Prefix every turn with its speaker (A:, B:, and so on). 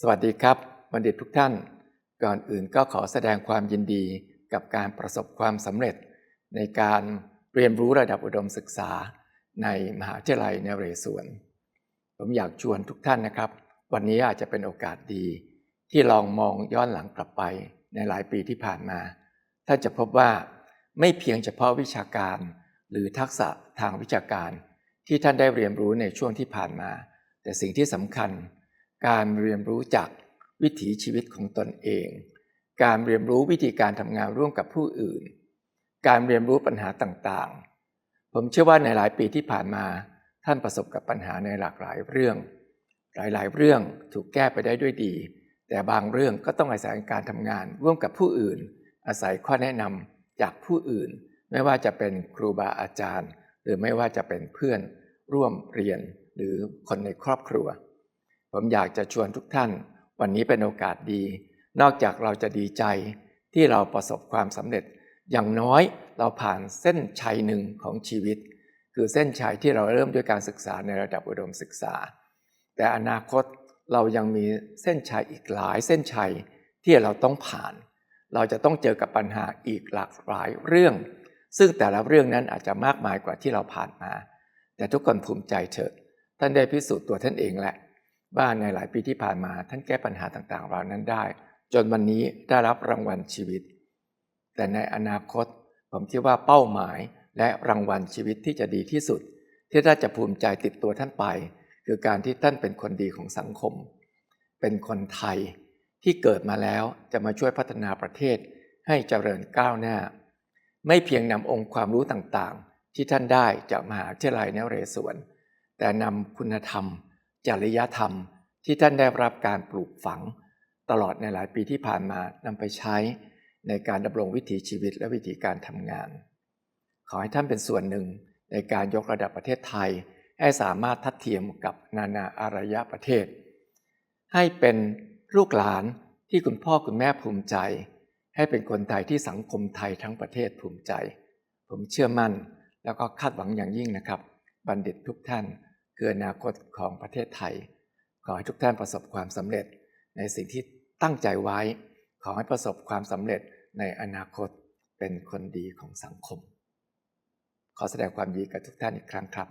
A: สวัสดีครับบัณฑิตทุกท่าน ก่อนอื่นก็ขอแสดงความยินดีกับการประสบความสำเร็จ ในการเรียนรู้ระดับอุดมศึกษาในมหาวิทยาลัยนเรศวร ผมอยากชวนทุกท่านนะครับ วันนี้อาจจะเป็นโอกาสดี ที่ลองมองย้อนหลังกลับไปในหลายปีที่ผ่านมา ท่านจะพบว่าไม่เพียงเฉพาะวิชาการหรือทักษะทางวิชาการ ที่ท่านได้เรียนรู้ในช่วงที่ผ่านมา แต่สิ่งที่สำคัญ การเรียนรู้จากวิถีชีวิตของตนเอง การเรียนรู้วิธีการทำงานร่วมกับผู้อื่น การเรียนรู้ปัญหาต่างๆ ผมเชื่อว่าในหลายปีที่ผ่านมาท่านประสบกับปัญหาในหลากหลายเรื่อง หลายๆ เรื่องถูกแก้ไปได้ด้วยดี แต่บางเรื่องก็ต้องอาศัยการทำงานร่วมกับผู้อื่น อาศัยข้อแนะนำจากผู้อื่น ไม่ว่าจะเป็นครูบาอาจารย์ หรือไม่ว่าจะเป็นเพื่อนร่วมเรียนหรือคนในครอบครัว ผมอยากจะชวนทุกท่าน วันนี้เป็นโอกาสดี นอกจากเราจะดีใจที่เราประสบความสำเร็จ อย่างน้อยเราผ่านเส้นชัยหนึ่งของชีวิต คือเส้นชัยที่เราเริ่มด้วยการศึกษาในระดับอุดมศึกษา แต่อนาคตเรายังมีเส้นชัยอีกหลายเส้นชัยที่เราต้องผ่าน เราจะต้องเจอกับปัญหาอีกหลากหลายเรื่อง ซึ่งแต่ละเรื่องนั้นอาจจะมากมายกว่าที่เราผ่านมา แต่ทุกคนภูมิใจเถอะ ท่านได้พิสูจน์ตัวท่านเองแหละ ว่าในหลายปีที่ผ่านมาท่านแก้ปัญหาต่างๆเหล่านั้นได้ จนวันนี้ได้รับรางวัลชีวิต แต่ในอนาคต ผมคิดว่าเป้าหมายและรางวัลชีวิตที่จะดีที่สุด ที่ท่านจะภูมิใจติดตัวท่านไป คือการที่ท่านเป็นคนดีของสังคม เป็นคนไทยที่เกิดมาแล้วจะมาช่วยพัฒนาประเทศให้เจริญก้าวหน้า ไม่เพียงนำองค์ความรู้ต่างๆ ที่ท่านได้จากมหาวิทยาลัยนเรศวรแต่นำคุณธรรม จริยธรรมที่ท่านได้รับการปลูกฝัง ตลอดในหลายปีที่ผ่านมานำไปใช้ในการดำรงวิถีชีวิตและวิธีการทำงาน ขอให้ท่านเป็นส่วนหนึ่งในการยกระดับประเทศไทย ให้สามารถทัดเทียมกับนานาอารยประเทศ ให้เป็นลูกหลานที่คุณพ่อคุณแม่ภูมิใจ ให้เป็นคนไทยที่สังคมไทยทั้งประเทศภูมิใจ ผมเชื่อมั่นแล้วก็คาดหวังอย่างยิ่งนะครับ บัณฑิตทุกท่าน คืออนาคตของประเทศไทย ขอให้ทุกท่านประสบความสำเร็จ ในสิ่งที่ตั้งใจไว้ ขอให้ประสบความสำเร็จในอนาคตเป็นคนดีของสังคม ขอแสดงความยินดีกับทุกท่านอีกครั้งครับ